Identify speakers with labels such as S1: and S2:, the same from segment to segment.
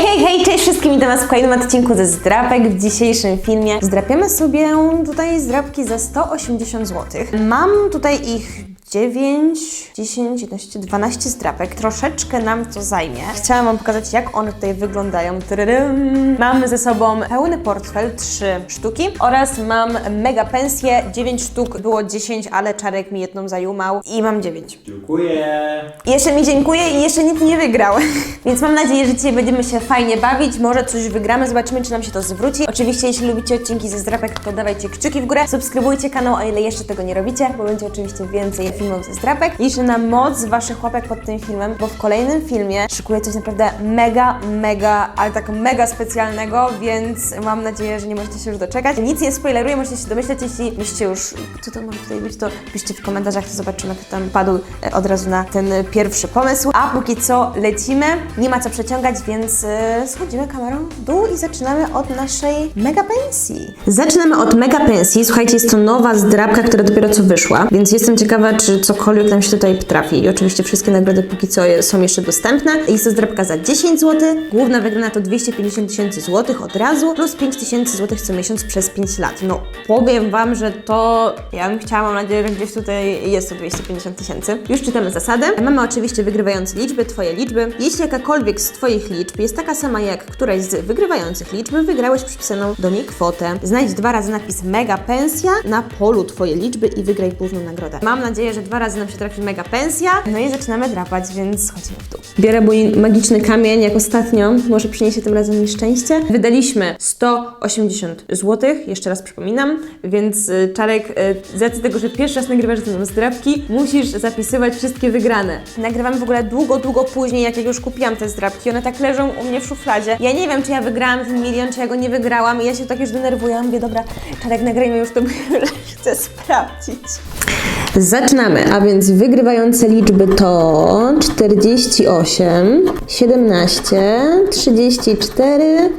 S1: Hej, hej, hej, cześć wszystkim, witam was w kolejnym odcinku ze zdrapek. W dzisiejszym filmie zdrapiemy sobie tutaj zdrapki za 180 zł. Mam tutaj ich 9, 10, 11, 12 zdrapek. Troszeczkę nam to zajmie. Chciałam Wam pokazać, jak one tutaj wyglądają. Tyryrym. Mamy ze sobą pełny portfel, 3 sztuki oraz mam mega pensję, 9 sztuk, było 10, ale Czarek mi jedną zajumał i mam 9.
S2: Dziękuję.
S1: Jeszcze mi dziękuję i jeszcze nikt nie wygrał. Więc mam nadzieję, że dzisiaj będziemy się fajnie bawić. Może coś wygramy, zobaczymy, czy nam się to zwróci. Oczywiście, jeśli lubicie odcinki ze zdrapek, to dawajcie kciuki w górę. Subskrybujcie kanał, o ile jeszcze tego nie robicie, bo będzie oczywiście więcej filmów ze zdrapek. Liczę na moc Waszych łapek pod tym filmem, bo w kolejnym filmie szykuję coś naprawdę mega, mega, ale tak mega specjalnego, więc mam nadzieję, że nie możecie się już doczekać. Nic nie spoileruję, możecie się domyśleć, jeśli myślicie już, co to może tutaj być, to piszcie w komentarzach, to zobaczymy, kto tam padł e, od razu na ten pierwszy pomysł. A póki co lecimy, nie ma co przeciągać, więc e, schodzimy kamerą w dół i zaczynamy od naszej mega pensji. Zaczynamy od mega pensji. Słuchajcie, jest to nowa zdrabka, która dopiero co wyszła, więc jestem ciekawa, czy cokolwiek nam się tutaj trafi. I oczywiście wszystkie nagrody póki co są jeszcze dostępne. Jest to zdrabka za 10 zł. Główna wygrana to 250 tysięcy złotych od razu, plus 5 tysięcy złotych co miesiąc przez 5 lat. No, powiem Wam, że to ja bym chciała, mam nadzieję, że gdzieś tutaj jest to 250 tysięcy. Już czytamy zasady. Mamy oczywiście wygrywające liczby, Twoje liczby. Jeśli jakakolwiek z Twoich liczb jest taka sama jak któraś z wygrywających liczb, wygrałeś przypisaną do niej kwotę. Znajdź dwa razy napis mega pensja na polu Twoje liczby i wygraj główną nagrodę. Mam nadzieję, że dwa razy nam się trafi mega pensja. No i zaczynamy drapać, więc chodzimy w dół. Biorę mój magiczny kamień jak ostatnio. Może przyniesie tym razem mi szczęście. Wydaliśmy 180 zł, jeszcze raz przypominam, więc y, Czarek, y, z racji tego, że pierwszy raz nagrywasz ze mną zdrabki, musisz zapisywać wszystkie wygrane. Nagrywamy w ogóle długo, długo później, jak ja już kupiłam te zdrabki. One tak leżą u mnie w szufladzie. Ja nie wiem, czy ja wygrałam ten milion, czy ja go nie wygrałam i ja się tak już denerwuję. Ja mówię, dobra, Czarek, nagrajmy już to, bo chcę sprawdzić. Zaczynamy, a więc wygrywające liczby to 48, 17, 34,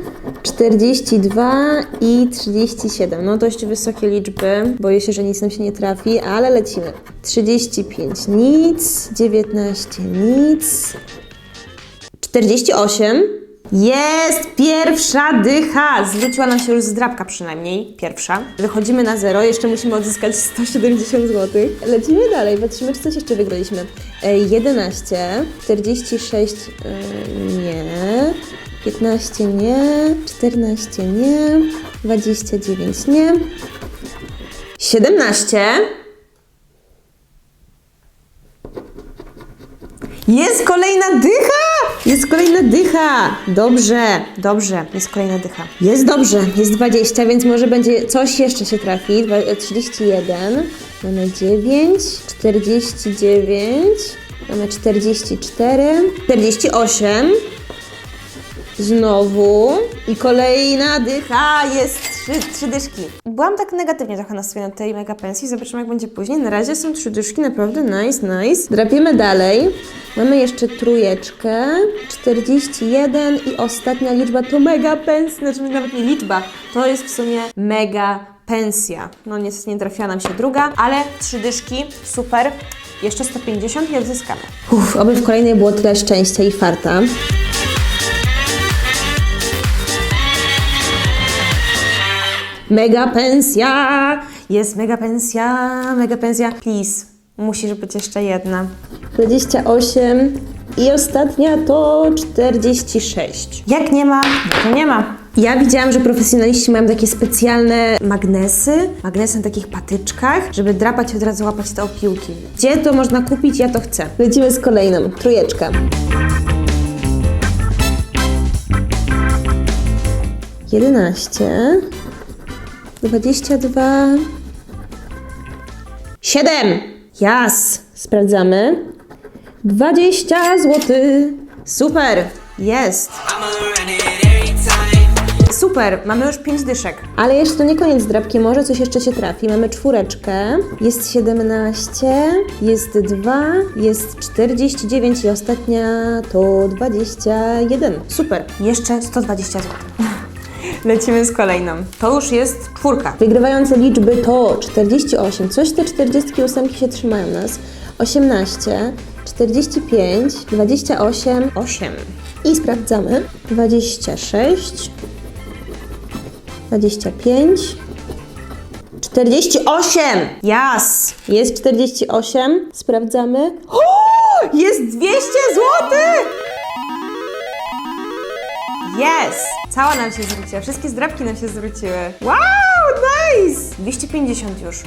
S1: 42 i 37. No dość wysokie liczby. Boję się, że nic nam się nie trafi, ale lecimy. 35 nic, 19 nic, 48. Jest pierwsza dycha! Zwróciła nam się już zdrabka przynajmniej, pierwsza. Wychodzimy na zero, jeszcze musimy odzyskać 170 zł. Lecimy dalej, patrzymy, czy coś jeszcze wygraliśmy. E, 11, 46 e, nie, 15 nie, 14 nie, 29 nie, 17 Jest kolejna dycha! Jest kolejna dycha! Dobrze, dobrze, jest kolejna dycha. Jest dobrze, jest 20, więc może będzie coś jeszcze się trafi. Dwa- e, 31, mamy 9, 49, mamy 44, 48. Znowu. I kolejna dycha jest trzy, trzy dyszki. Byłam tak negatywnie trochę nastawiona do tej mega pensji. Zobaczymy, jak będzie później. Na razie są trzy dyszki, naprawdę nice, nice. Drapiemy dalej. Mamy jeszcze trójeczkę, 41 i ostatnia liczba to mega pensja, znaczy nawet nie liczba, to jest w sumie mega pensja. No niestety nie trafiła nam się druga, ale trzy dyszki, super. Jeszcze 150 i odzyskamy. Uff, oby w kolejnej było tyle szczęścia i farta. Mega pensja! Jest mega pensja, mega pensja. Please, musisz być jeszcze jedna. 28 i ostatnia to 46. Jak nie ma, to nie ma. Ja widziałam, że profesjonaliści mają takie specjalne magnesy, magnesy na takich patyczkach, żeby drapać i od razu łapać te opiłki. Gdzie to można kupić? Ja to chcę. Lecimy z kolejną. Trójeczka. 11 22 7 Jas! Sprawdzamy. 20 zł. Super! Jest! Super, mamy już 5 dyszek. Ale jeszcze to nie koniec drapki, może coś jeszcze się trafi. Mamy czwóreczkę, jest 17, jest 2, jest 49 i ostatnia to 21. Super, jeszcze 120 zł. Lecimy z kolejną. To już jest czwórka. Wygrywające liczby to 48. Coś te 48 się trzymają nas. 18, 45, 28, 8. I sprawdzamy. 26, 25, 48! Jas! Jest 48. Sprawdzamy. O! Jest 200 zł! Jest! Cała nam się zwróciła. Wszystkie zdrabki nam się zwróciły. Wow! Nice! 250 już.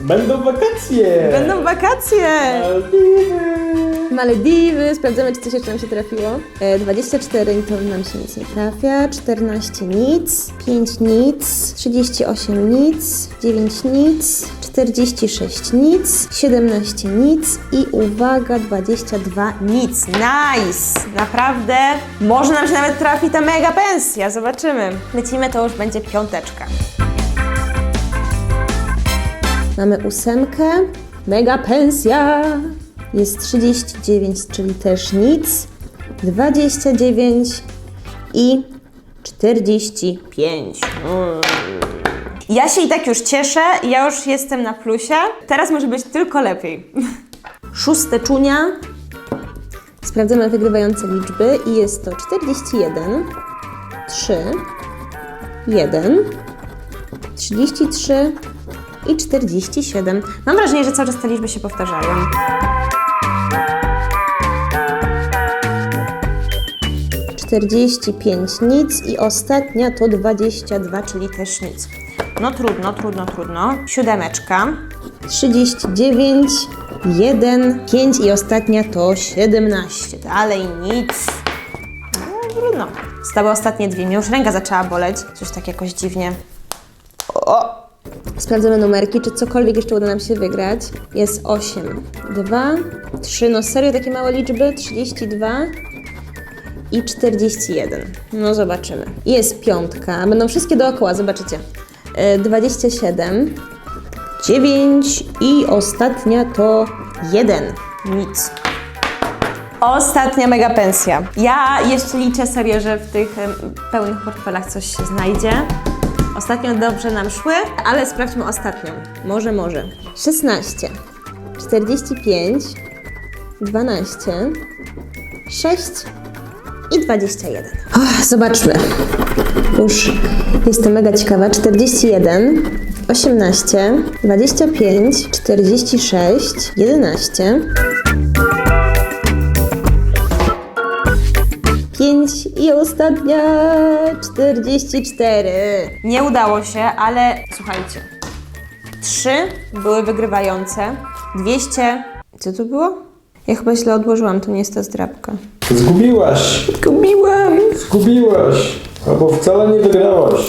S2: Będą wakacje!
S1: Będą wakacje!
S2: Maldiwy!
S1: Malediwy, sprawdzamy, czy coś jeszcze nam się trafiło. E, 24 to nam się nic nie trafia, 14 nic, 5 nic, 38 nic, 9 nic, 46 nic, 17 nic i uwaga, 22 nic. Nice! Naprawdę może nam się nawet trafi ta mega pensja, zobaczymy. Lecimy, to już będzie piąteczka. Mamy ósemkę, mega pensja. Jest 39, czyli też nic. 29 i 45. Mm. Ja się i tak już cieszę, ja już jestem na plusie. Teraz może być tylko lepiej. Szóste czunia. Sprawdzamy wygrywające liczby i jest to 41, 3, 1, 33 i 47. Mam wrażenie, że cały czas te liczby się powtarzają. Czterdzieści pięć nic i ostatnia to 22, czyli też nic. No trudno, trudno, trudno. Siódemeczka. 39, 1, 5 i ostatnia to 17. Dalej nic. No, trudno. Zostały ostatnie dwie. Mnie już ręka zaczęła boleć. Coś tak jakoś dziwnie. O! Sprawdzamy numerki, czy cokolwiek jeszcze uda nam się wygrać. Jest 8, 2, 3, no serio takie małe liczby? 32 i 41. No zobaczymy. Jest piątka, będą wszystkie dookoła, zobaczycie. E, 27, 9 i ostatnia to 1. Nic. Ostatnia mega pensja. Ja jeszcze liczę serio, że w tych pełnych portfelach coś się znajdzie. Ostatnio dobrze nam szły, ale sprawdźmy ostatnią. Może, może. 16, 45, 12, 6 i 21. Och, zobaczmy. Już jestem mega ciekawa. 41, 18, 25, 46, 11. 5 i ostatnia 44. Nie udało się, ale słuchajcie. 3 były wygrywające. 200. Co to było? Ja chyba źle odłożyłam, to nie jest ta zdrabka.
S2: Zgubiłaś!
S1: Gubiłam!
S2: Zgubiłaś! Albo wcale nie wygrałaś.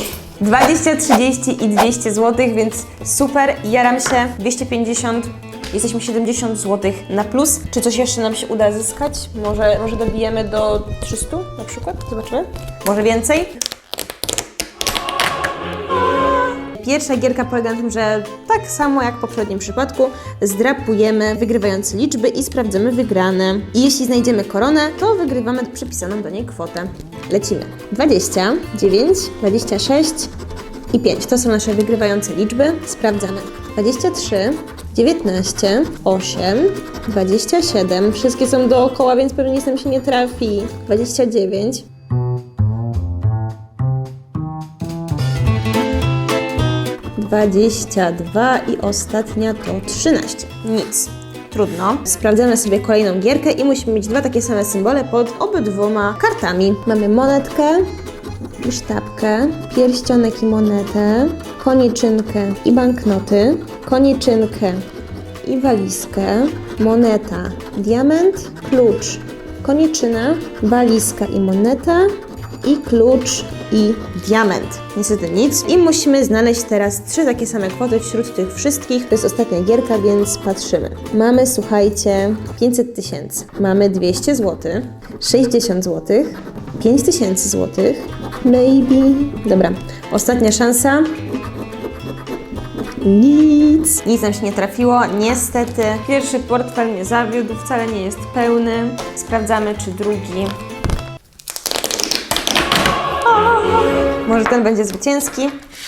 S1: 20, 30 i 200 zł, więc super, jaram się. 250, jesteśmy 70 zł na plus. Czy coś jeszcze nam się uda zyskać? Może, może dobijemy do 300 na przykład? Zobaczymy. Może więcej? Pierwsza gierka polega na tym, że tak samo jak w poprzednim przypadku zdrapujemy wygrywające liczby i sprawdzamy wygrane. I jeśli znajdziemy koronę, to wygrywamy przypisaną do niej kwotę. Lecimy. 20, 9, 26 i 5. To są nasze wygrywające liczby. Sprawdzamy. 23, 19, 8, 27. Wszystkie są dookoła, więc pewnie nic nam się nie trafi. 29, 22 i ostatnia to 13. Nic. Trudno. Sprawdzamy sobie kolejną gierkę i musimy mieć dwa takie same symbole pod obydwoma kartami. Mamy monetkę i sztabkę, pierścionek i monetę, koniczynkę i banknoty, koniczynkę i walizkę, moneta, diament, klucz, koniczyna, walizka i moneta i klucz i diament. Niestety nic. I musimy znaleźć teraz trzy takie same kwoty wśród tych wszystkich. To jest ostatnia gierka, więc patrzymy. Mamy, słuchajcie, 500 tysięcy. Mamy 200 zł, 60 zł, 5000 zł, maybe. Dobra, ostatnia szansa. Nic. Nic nam się nie trafiło, niestety. Pierwszy portfel mnie zawiódł, wcale nie jest pełny. Sprawdzamy, czy drugi Może ten będzie zwycięski?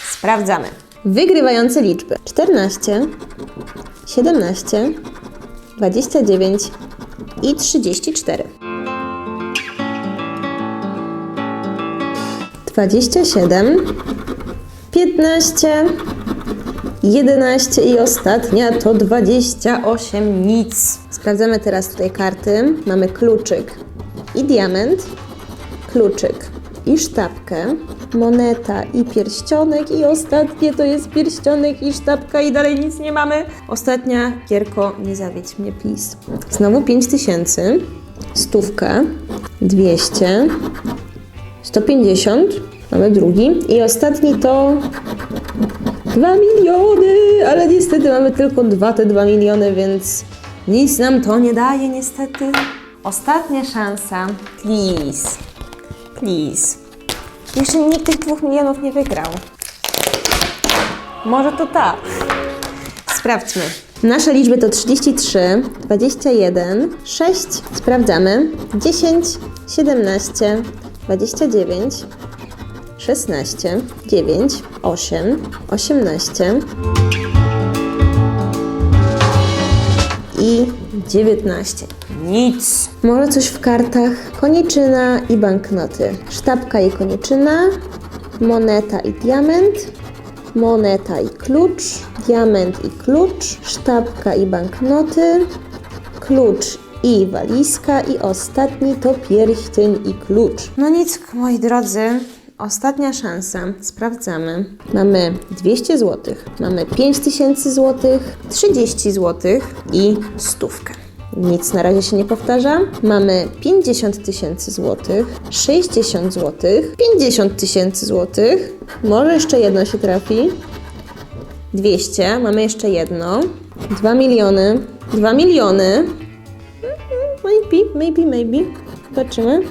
S1: Sprawdzamy. Wygrywające liczby: 14, 17, 29 i 34. 27, 15, 11 i ostatnia to 28, nic. Sprawdzamy teraz tutaj karty. Mamy kluczyk i diament, kluczyk i sztabkę, moneta i pierścionek i ostatnie to jest pierścionek i sztabka i dalej nic nie mamy. Ostatnia, Gierko, nie zawiedź mnie, please. Znowu 5000, stówka, 200, 150, mamy drugi i ostatni to 2 miliony, ale niestety mamy tylko dwa te 2 miliony, więc nic nam to nie daje niestety. Ostatnia szansa, please, please. Jeszcze nikt tych 2 milionów nie wygrał. Może to ta. Sprawdźmy. Nasze liczby to 33, 21, 6, sprawdzamy, 10, 17, 29, 16, 9, 8, 18 i 19. Nic. Może coś w kartach? Koniczyna i banknoty. Sztabka i koniczyna, moneta i diament, moneta i klucz, diament i klucz, sztabka i banknoty, klucz i walizka i ostatni to pierścień i klucz. No nic, moi drodzy. Ostatnia szansa. Sprawdzamy. Mamy 200 zł, mamy 5000 zł, 30 zł i stówkę. Nic na razie się nie powtarza. Mamy 50 tysięcy złotych, 60 złotych, 50 tysięcy złotych. Może jeszcze jedno się trafi. 200, mamy jeszcze jedno. 2 miliony. 2 miliony. Maybe, maybe, maybe. Zobaczymy.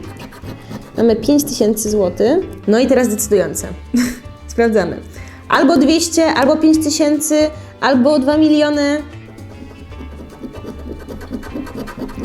S1: Mamy 5000 zł. No i teraz decydujące. Sprawdzamy. Albo 200, albo 5000, albo 2 miliony.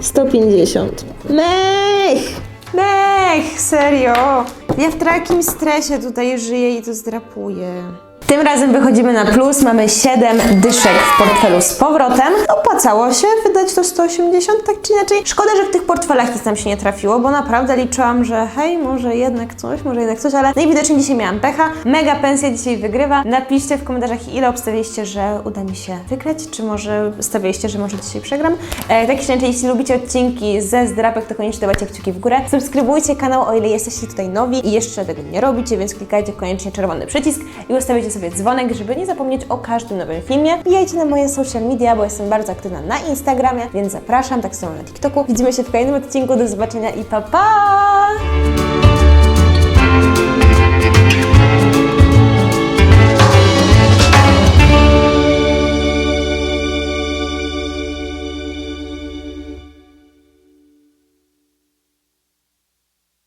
S1: 150. Mech! Mech! Serio! Ja w takim stresie tutaj żyję i to zdrapuję. Tym razem wychodzimy na plus, mamy 7 dyszek w portfelu z powrotem. Opłacało się wydać to 180, tak czy inaczej. Szkoda, że w tych portfelach nic nam się nie trafiło, bo naprawdę liczyłam, że hej, może jednak coś, może jednak coś, ale najwidoczniej dzisiaj miałam pecha. Mega pensja dzisiaj wygrywa. Napiszcie w komentarzach, ile obstawiliście, że uda mi się wygrać, czy może stawialiście, że może dzisiaj przegram. E, tak czy inaczej, jeśli lubicie odcinki ze zdrapek, to koniecznie dawajcie kciuki w górę. Subskrybujcie kanał, o ile jesteście tutaj nowi i jeszcze tego nie robicie, więc klikajcie koniecznie czerwony przycisk i ustawicie sobie dzwonek, żeby nie zapomnieć o każdym nowym filmie. Wbijajcie na moje social media, bo jestem bardzo aktywna na Instagramie, więc zapraszam, tak samo na TikToku. Widzimy się w kolejnym odcinku, do zobaczenia i pa pa!